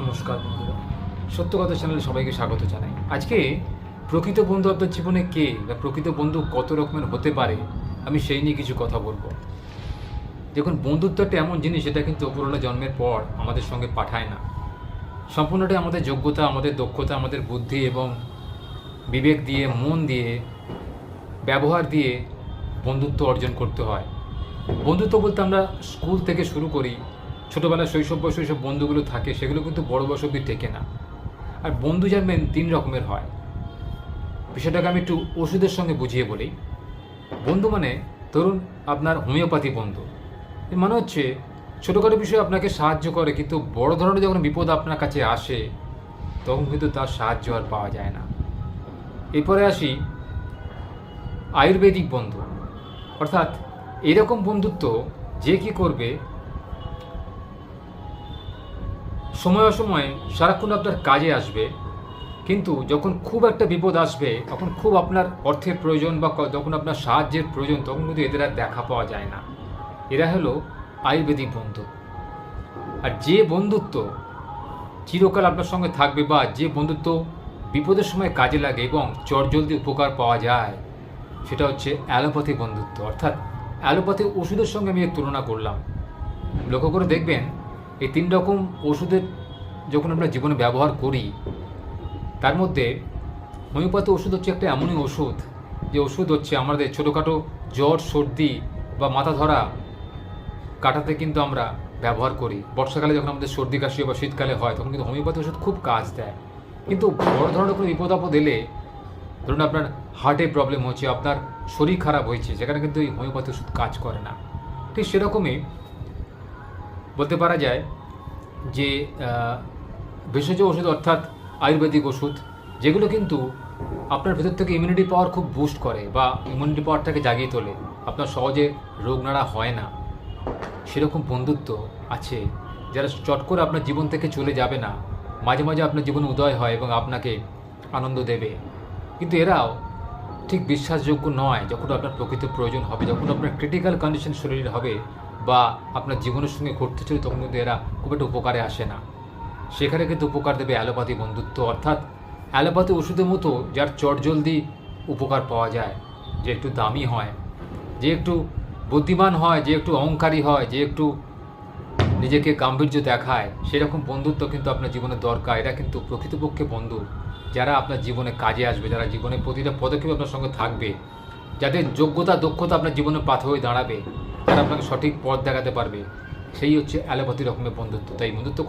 নমস্কার বন্ধুরা। সত্য কথা চ্যানেলে সবাইকে স্বাগত জানাই। আজকে প্রকৃত বন্ধু আপনার জীবনে কে বা প্রকৃত বন্ধু কত রকমের হতে পারে, আমি সেই নিয়ে কিছু কথা বলব। দেখুন বন্ধুত্ব একটা এমন জিনিস এটা কিন্তু অপরলা জন্মের পর আমাদের সঙ্গে পাঠায় না। সম্পূর্ণটাই আমাদের যোগ্যতা, আমাদের দক্ষতা, আমাদের বুদ্ধি এবং বিবেক দিয়ে, মন দিয়ে, ব্যবহার দিয়ে বন্ধুত্ব অর্জন করতে হয়। বন্ধুত্ব বলতে আমরা স্কুল থেকে শুরু করি ছোটোবেলায় শৈশব বয়সে যেসব বন্ধুগুলো থাকে, সেগুলো কিন্তু বড় বয়স অব্দি টেকে না। আর বন্ধু জানবেন তিন রকমের হয়। বিষয়টাকে আমি একটু ওষুধের সঙ্গে বুঝিয়ে বলি। বন্ধু মানে ধরুন আপনার হোমিওপ্যাথি বন্ধু। মানে হচ্ছে, ছোটোখাটো বিষয়ে আপনাকে সাহায্য করে, কিন্তু বড় ধরনের যখন বিপদ আপনার কাছে আসে, তখন কিন্তু তার সাহায্য আর পাওয়া যায় না। এরপরে আসি, আয়ুর্বেদিক বন্ধু। অর্থাৎ এরকম বন্ধুত্ব যে কি করবে সময় অসময়ে সারাক্ষণ আপনার কাজে আসবে, কিন্তু যখন খুব একটা বিপদ আসবে, তখন খুব আপনার অর্থের প্রয়োজন বা যখন আপনার সাহায্যের প্রয়োজন, তখন কিন্তু এদের আর দেখা পাওয়া যায় না। এরা হলো আয়ুর্বেদিক বন্ধু। আর যে বন্ধুত্ব চিরকাল আপনার সঙ্গে থাকবে বা যে বন্ধুত্ব বিপদের সময় কাজে লাগে এবং চটজলদি উপকার পাওয়া যায়, সেটা হচ্ছে অ্যালোপ্যাথি বন্ধুত্ব। অর্থাৎ অ্যালোপ্যাথি ওষুধের সঙ্গে আমি তুলনা করলাম। লক্ষ্য করে দেখবেন এই তিন রকম ওষুধের যখন আমরা জীবনে ব্যবহার করি, তার মধ্যে হোমিওপ্যাথি ওষুধ হচ্ছে একটা এমনই ওষুধ, যে ওষুধ হচ্ছে আমাদের ছোটোখাটো জ্বর, সর্দি বা মাথা ধরা কাটাতে কিন্তু আমরা ব্যবহার করি। বর্ষাকালে যখন আমাদের সর্দি কাশি বা শীতকালে হয়, তখন কিন্তু হোমিওপ্যাথি ওষুধ খুব কাজ দেয়। কিন্তু বড় ধরনের কোনো বিপদ আপদ এলে ধরুন আপনার হার্টে প্রবলেম হচ্ছে, আপনার শরীর খারাপ হয়েছে সেখানে কিন্তু এই হোমিওপ্যাথি ওষুধ কাজ করে না। ঠিক সেরকমই বলতে পারা যায় যে ভেষজ ওষুধ অর্থাৎ আয়ুর্বেদিক ওষুধ, যেগুলো কিন্তু আপনার ভেতর থেকে ইমিউনিটি পাওয়ার খুব বুস্ট করে বা ইমিউনিটি পাওয়ারটাকে জাগিয়ে তোলে। আপনার সহজে রোগ নাড়া হয় না। সেরকম বন্ধুত্ব আছে। যারা চট করে আপনার জীবন থেকে চলে যাবে না, মাঝে মাঝে আপনার জীবনে উদয় হয় এবং আপনাকে আনন্দ দেবে। কিন্তু এরাও ঠিক বিশ্বাসযোগ্য নয় যখন আপনার প্রকৃত প্রয়োজন হবে, যখন আপনার ক্রিটিক্যাল কন্ডিশন শরীরের হবে বা আপনার জীবনের সঙ্গে ঘটতে চলে তখন কিন্তু এরা খুব একটা উপকারে আসে না। সেখানে কিন্তু উপকার দেবে অ্যালোপ্যাথি বন্ধুত্ব, অর্থাৎ অ্যালোপ্যাথি ওষুধের মতো যার চটজলদি উপকার পাওয়া যায়, যে একটু দামি হয়, যে একটু বুদ্ধিমান হয়, যে একটু অহংকারী হয়, যে একটু নিজেকে গাম্ভীর্য দেখায়, সেরকম বন্ধুত্ব কিন্তু আপনার জীবনে দরকার। এরা কিন্তু প্রকৃতপক্ষে বন্ধু। যারা আপনার জীবনে কাজে আসবে, যারা জীবনে প্রতিটা পদক্ষেপ আপনার সঙ্গে থাকবে, যাদের যোগ্যতা, দক্ষতা আপনার জীবনে পাথর হয়ে দাঁড়াবে আপনাকে সঠিক পথ দেখাতে পারবে সেই হচ্ছে অ্যালোপ্যাথি রকমের বন্ধুত্ব। তাই বন্ধুত্ব